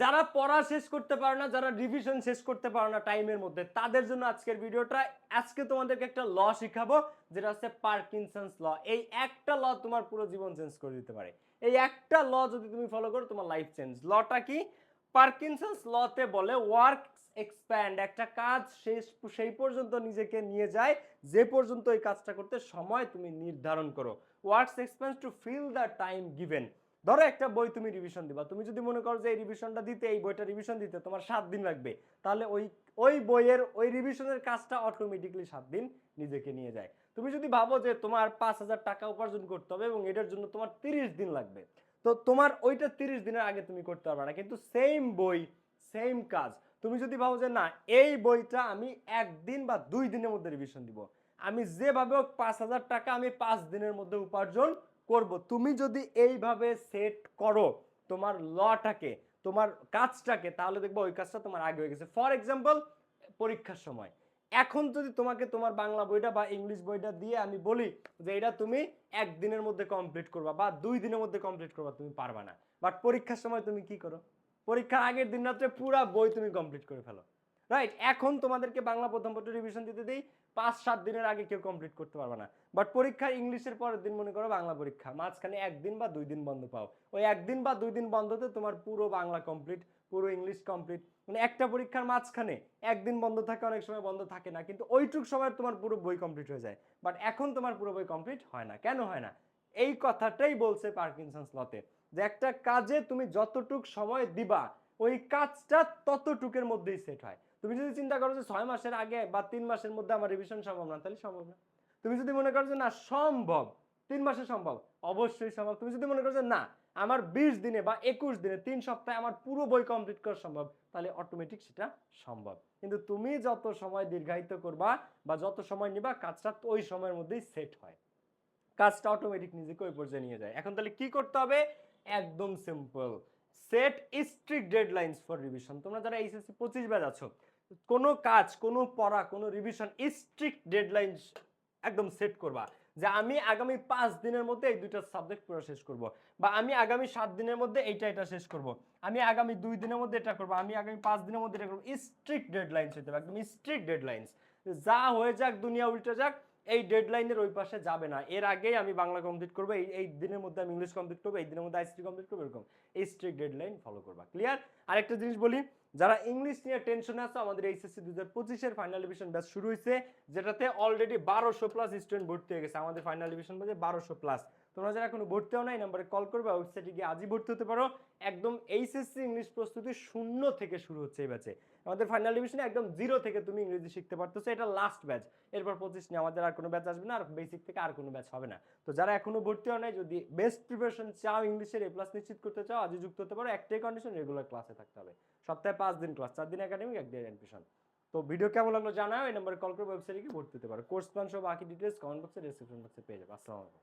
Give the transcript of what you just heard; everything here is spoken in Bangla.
যারা পড়া শেষ করতে পারো না, যারা রিভিশন শেষ করতে পারো না টাইমের মধ্যে, তাদের জন্য আজকের ভিডিওটা। আজকে তোমাদেরকে একটা ল শিখাবো, যেটা হচ্ছে পার্কিনসন্স ল এই একটা ল তোমার পুরো জীবন চেঞ্জ করে দিতে পারে। এই একটা ল যদি তুমি ফলো করো, তোমার লাইফ চেঞ্জ লটা কি? পার্কিনসন্স লতে বলে ওয়ার্ক এক্সপ্যান্ড একটা কাজ শেষ, সেই পর্যন্ত নিজেকে নিয়ে যায়, যে পর্যন্ত এই কাজটা করতে সময় তুমি নির্ধারণ করো। Works expand to fill the time given ধরো একটা বই তুমি রিভিশন দিবা। তুমি যদি মনে করো যে এই রিভিশনটা দিতে, এই বইটা রিভিশন দিতে তোমার সাত দিন লাগবে, তাহলে ওই ওই বইয়ের, ওই রিভিশনের কাজটা অটোমেটিকলি সাত দিন নিজেকে নিয়ে যায়। তুমি যদি ভাবো যে তোমার পাঁচ হাজার টাকা উপার্জন করতে হবে এবং এটার জন্য তোমার তিরিশ দিন লাগবে, তো তোমার ওইটা তিরিশ দিনের আগে তুমি করতে পারবে না। কিন্তু সেম বই সেম কাজ, তুমি যদি ভাবো যে না, এই বইটা আমি একদিন বা দুই দিনের মধ্যে রিভিশন দিব। আমি যেভাবে হোক পাঁচ হাজার টাকা আমি পাঁচ দিনের মধ্যে উপার্জন করব। তুমি যদি এইভাবে সেট করো তোমার লটাকে, তোমার কাজটাকে, তাহলে দেখব ওই কাজটা তোমার আগে হয়ে গেছে। ফর এক্সাম্পল পরীক্ষার সময়। এখন যদি তোমাকে তোমার বাংলা বইটা বা ইংলিশ বইটা দিয়ে আমি বলি যে এটা তুমি একদিনের মধ্যে কমপ্লিট করবা বা দুই দিনের মধ্যে কমপ্লিট করবা, তুমি পারবা না। বাট পরীক্ষার সময় তুমি কি করো? পরীক্ষার আগের দিন রাত্রে পুরা বই তুমি কমপ্লিট করে ফেলো। রাইট এখন তোমাদেরকে বাংলা প্রথম পত্র রিভিশন দিতে দিই। পাঁচ, সাত দিনের আগে কেউ কমপ্লিট করতে পারবে না। বাট পরীক্ষার ইংলিশের পরের দিন মনে করো বাংলা পরীক্ষা। মাঝখানে একদিন বা দুই দিন বন্ধ পাও। ওই একদিন বা দুই দিন বন্ধতে তোমার পুরো বাংলা কমপ্লিট পুরো ইংলিশ কমপ্লিট মানে একটা পরীক্ষার মাঝখানে একদিন বন্ধ থাকে, অনেক সময় বন্ধ থাকে না। কিন্তু ওইটুক সময় তোমার পুরো বই কমপ্লিট হয়ে যায়। বাট এখন তোমার পুরো বই কমপ্লিট হয় না। কেন হয় না? এই কথাটাই বলছে পার্কিনসন্স লতে যে একটা কাজে তুমি যতটুক সময় দিবা, ওই কাজটা ততটুকের মধ্যেই সেট হয়। তুমি যদি চিন্তা করো যে ছয় মাসের আগে বা তিন মাসের মধ্যে আমার রিভিশন সম্ভব না, তাহলে সম্ভব না। তুমি যদি মনে করো যে না, সম্ভব, তিন মাসে সম্ভব, অবশ্যই সম্ভব। তুমি যদি মনে করো যে না, আমার বিশ দিনে বা একুশ দিনে, তিন সপ্তাহে আমার পুরো বই কমপ্লিট করা সম্ভব, তাহলে অটোমেটিক সেটা সম্ভব। কিন্তু তুমি যত সময় দীর্ঘায়িত করবা বা যত সময় নিবা, কাজটা ওই সময়ের মধ্যেই সেট হয়। কাজটা অটোমেটিক নিজেকে ওই পর্যায়ে নিয়ে যায়। এখন তাহলে কি করতে হবে? একদম simple set strict deadlines for revision তোমরা যারা এইচএসসি পঁচিশ ব্যাচ আছো কোনো কাজ, কোনো পড়া, কোনো রিভিশন স্ট্রিক্ট ডেডলাইন একদম সেট করবা যে আমি আগামী পাঁচ দিনের মধ্যে এই দুইটা সাবজেক্ট পুরো শেষ করব বা আমি আগামী সাত দিনের মধ্যে এইটা এটা শেষ করব। আমি আগামী দুই দিনের মধ্যে এটা করব, আমি আগামী পাঁচ দিনের মধ্যে এটা করব। স্ট্রিক্ট ডেডলাইন্স হতে হবে, একদম স্ট্রিক্ট ডেডলাইন্স যা হয়ে যাক, দুনিয়া উল্টে যাক, এই ডেডলাইনের ওই পাশে যাবে না। এর আগেই আমি বাংলা কমপ্লিট করব, এই এই দিনের মধ্যে আমি ইংলিশ কমপ্লিট করব, এই দিনের মধ্যে আইসিটি কমপ্লিট করব, এরকম। এই স্ট্রিক্ট ডেডলাইন ফলো করবা। ক্লিয়ার আরেকটা জিনিস বলি যারা ইংলিশ নিয়ে টেনশনে আছে, আমাদের এইচএসসি দু হাজার পঁচিশের ফাইনাল ডিভিশন ব্যাচ শুরু হয়েছে, যেটাতে অলরেডি বারোশো প্লাস স্টুডেন্ট ভর্তি হয়ে গেছে। আমাদের ফাইনাল ডিভিশন বাজে বারোশো প্লাস তোমরা যারা এখনও ভর্তি হও না এই নাম্বারে কল করবে ওয়েবসাইটে গিয়ে আজই ভর্তি হতে পারো। একদম এইচএসসি ইংলিশ প্রস্তুতি শূন্য থেকে শুরু হচ্ছে এই ব্যাচে আমাদের ফাইনাল ডিভিশনে একদম জিরো থেকে তুমি ইংরেজি শিখতে পারতেছো, এটা লাস্ট ব্যাচ এরপর পঁচিশ নিয়ে আমাদের আর কোনো ব্যাচ আসবে না, আর বেসিক থেকে আর কোনো ব্যাচ হবে না। তো যারা এখনও ভর্তি হও নাই, যদি বেস্ট প্রিপারেশন চাও ইংলিশের এ প্লাস নিশ্চিত করতে চাও, আজই যুক্ত হতে পারো। একটাই কন্ডিশন রেগুলার ক্লাসে থাকতে হবে। সপ্তাহে পাঁচ দিন ক্লাস চার দিন একাডেমিক একদিন অ্যাডমিশন তো ভিডিও কেমন লাগল জানাও, এই নম্বরে কল করে ওয়েবসাইটে গিয়ে ভর্তি হতে পারো। কোর্স প্ল্যান সব বাকি ডিটেলস কমেন্ট বক্সে ডিসক্রিপশন বক্সে পেয়ে যাবে। আসসালামু আলাইকুম।